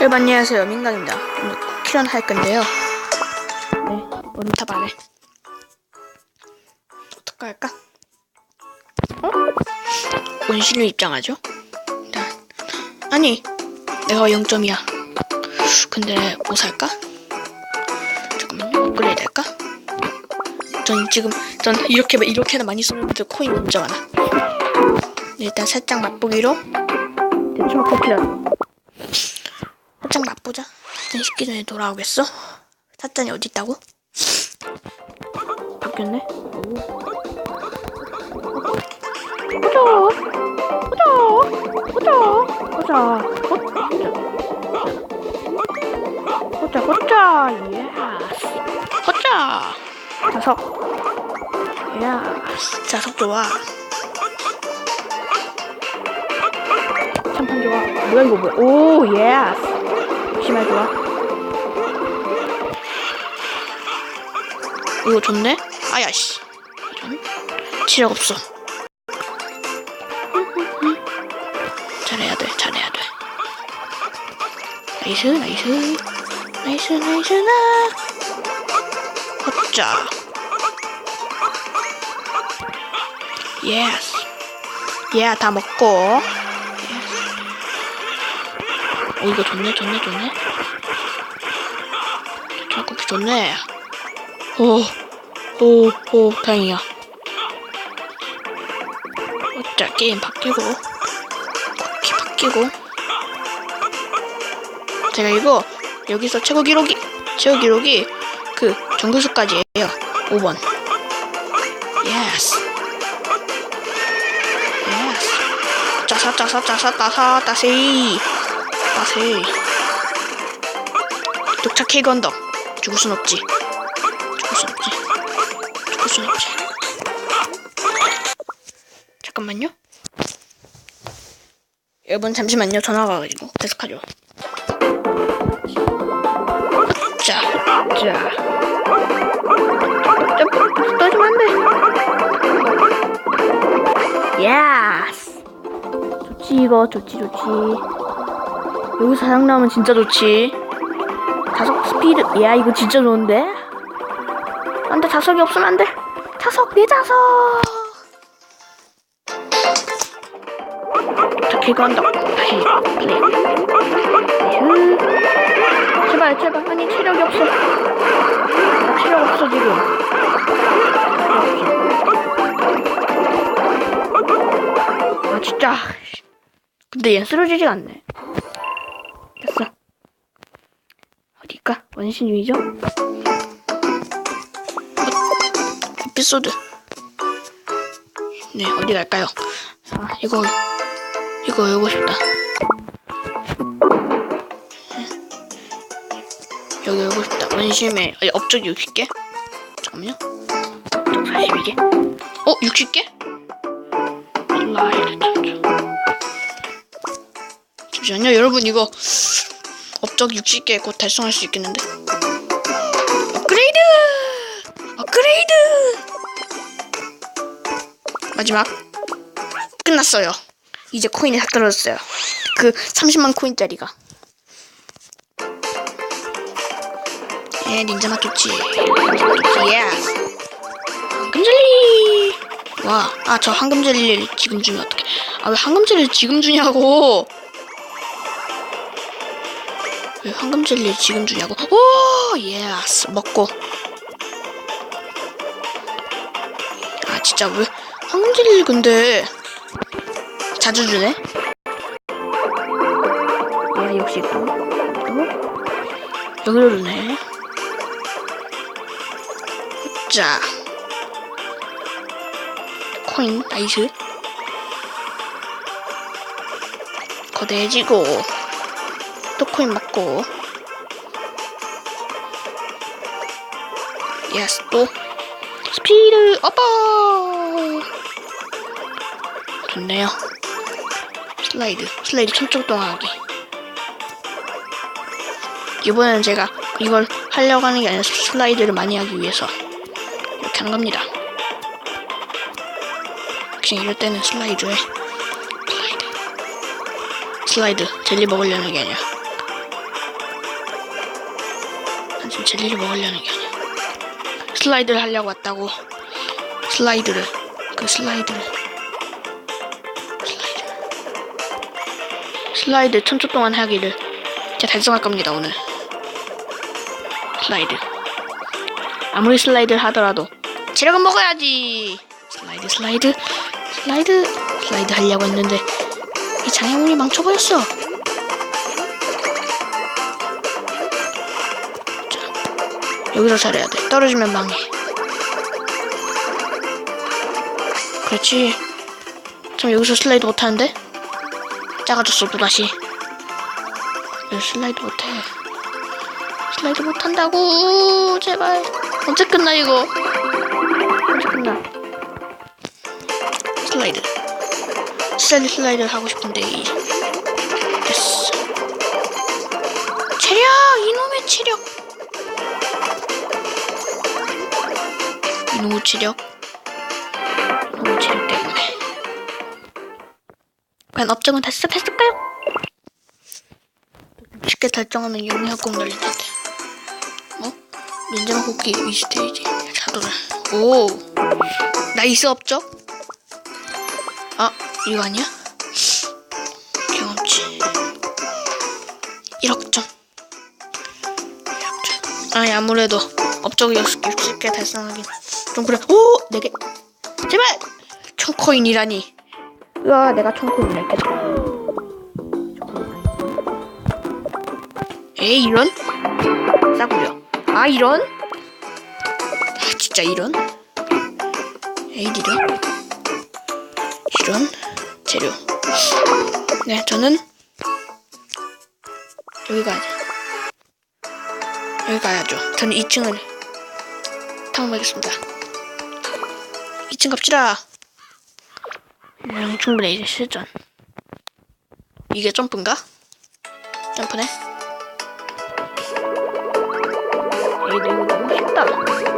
여러분 안녕하세요 민강입니다 오늘 쿠키런 할 건데요 네 원탑 안에 어떻게 할까? 어? 원신을 입장하죠 일단 아니 내가 0점이야 근데 뭐 살까? 잠깐만요 업그레이드 할까? 전 지금 전 이렇게 이렇게나 많이 쓰는데 코인 문제가 나 네, 일단 살짝 맛보기로 대충 살짝 맛보자. 식기 전에 돌아오겠어? 사탄이 어디 있다고? 바뀌었네? 보자! 보자! 보자! 보자! 보자! 보자! 예스! 보자! 자석! 예스! 자석 좋아. 참판 좋아. 뭐야 이거 뭐야? 오 예스! 심할 좋아. 이거 좋네? 아야씨. 체력 없어. 잘해야 돼, 잘해야 돼. 나이스, 나이스. 나이스, 나이스, 나. 헛자. 예스. 예, 다 먹고. 오 이거 좋네 좋네 좋네 장국이 좋네 오 오 오 다행이야. 자 게임 바뀌고 쿠키 바뀌고. 제가 이거 여기서 최고 기록이 최고 기록이 그 정규수까지예요. 5번. 예스. 예스. 짜사 짜사 짜사 따사 따세이. 빠세 독착해 건덕 죽을 순 없지 잠깐만요 여러분 잠시만요 전화가 와가지고 계속하죠 자자 떠지면 안 돼 예스 좋지 이거 좋지 좋지 여기 사장 나오면 진짜 좋지. 자석 스피드. 야, 이거 진짜 좋은데? 안 돼, 자석이 없으면 안 돼. 자석, 내 자석! 다시, 플레이. 으 제발, 제발. 아니, 체력이 없어. 나 체력 없어, 지금. 아, 진짜. 근데 얘 쓰러지지가 않네. 됐어. 어디까? 원신 위죠? 어, 에피소드. 네, 어디 갈까요? 아, 이거, 이거 외우고 싶다. 여기 외우고 싶다. 원심의, 아니, 업적 60개? 잠깐만요. 업적 42개. 어, 60개? 라이드 잠시만요 여러분 이거 업적 60개 곧 달성할 수 있겠는데 업그레이드 업그레이드 마지막 끝났어요 이제 코인이 다 떨어졌어요. 그 30만 코인짜리가. 예 닌자맛 좋지. 닌자맛 좋지 예. 황금젤리! 와 아 저 황금젤리를 지금 주면 어떡해. 아 왜 황금젤리를 지금 주냐고! 왜 황금 젤리 지금 주냐고? 오, 예스 먹고. 아 진짜 왜 황금 젤리 근데 자주 주네? 야 역시 또, 또 여기로 주네. 자, 코인 나이스. 거대해지고. 또 코인 맞고 예스 또 스피드 어퍼 좋네요 슬라이드 슬라이드 천적 동하기 이번에는 제가 이걸 하려고 하는 게 아니라 슬라이드를 많이 하기 위해서 이렇게 하는 겁니다 역시 이럴 때는 슬라이드에 슬라이드 슬라이드 젤리 먹으려는 게 아니라 지금 젤리를 먹으려는 게 아니야. 슬라이드를 하려고 왔다고. 슬라이드를. 그 슬라이드를. 슬라이드 천초 동안 하기를. 제가 달성할 겁니다, 오늘. 슬라이드. 아무리 슬라이드를 하더라도 체력은 먹어야지. 슬라이드, 슬라이드, 슬라이드, 슬라이드 하려고 했는데 이 장애물이 망쳐버렸어. 자, 여기서 잘해야 돼. 떨어지면 망해. 그렇지. 참 여기서 슬라이드 못하는데? 작아졌어 또 다시. 여기 슬라이드 못해. 슬라이드 못한다고 제발. 언제 끝나 이거? 언제 끝나? 슬라이드. 슬라이드 슬라이드 하고 싶은데 이- 됐어. 체력 이놈의 체력. 이놈의 체력. 과연 업적은 달성했을까요? 쉽게 달성하면 영향권 날릴 텐데. 뭐? 면제만 뽑기 위 스테이지 자도를. 오 나이스 업적? 아 이거 아니야? 경험치 1억점 1억점 아니 아무래도 업적이 60개 달성하긴 좀 그래 오! 4개 제발! 천 코인이라니 으아 내가 천코인 낼게 에이 이런? 싸구려 아 이런? 아 진짜 이런? 에이 이런? 이런 재료. 네, 저는 여기 가야죠. 여기 가야죠. 저는 2층을 탐험하겠습니다. 2층 갑시다. 음, 충분히 이제 실전. 이게 점프인가? 점프네. 이거 너무 쉽다.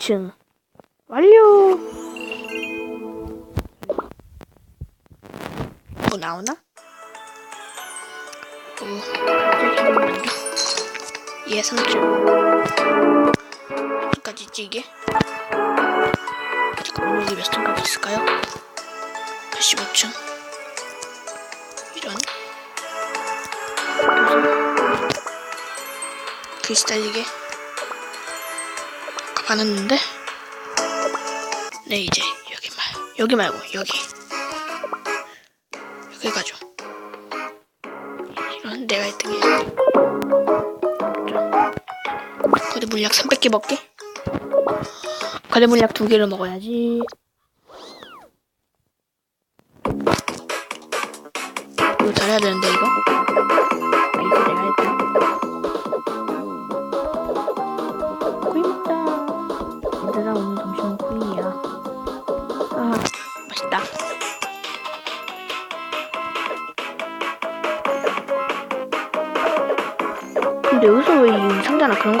2층 완료. 뭐 나오나? 오, 갑자기 예, 3층. 몇까지 있지 이게? 잠깐만 여기 몇 층까지 있을까요? 85층. 이런. 크리스탈 이게. 아까 받았는데? 네 이제 여기 말 여기 말고 여기 여기 가죠. 이런 내가 1등이야. 거대 물약 300개 먹게. 거대 물약 두 개를 먹어야지. 이거 잘해야 되는데 이거.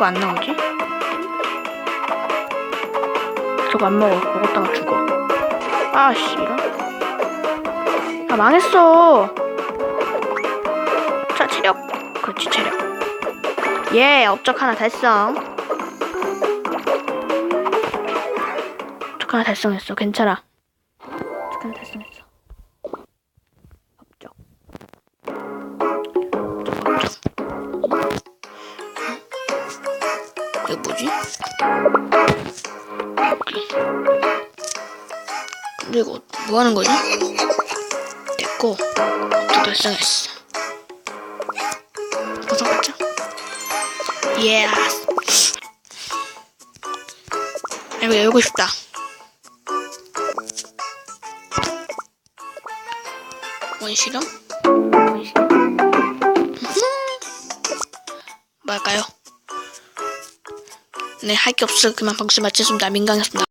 상자나 그런 거안 나오지? 저거 안 먹어. 먹었다가 죽어. 아씨 이런. 아 망했어. 자 체력. 그렇지 체력. 예 업적 하나 달성. 업적 하나 달성했어. 괜찮아. 근데 이거 뭐 하는 거지? 됐고, 모두 달성했어. 고생했죠? 예. 이거 열고 싶다. 뭐 할까요? 네, 할 게 없어. 그만 방송 마치겠습니다. 민강이었습니다.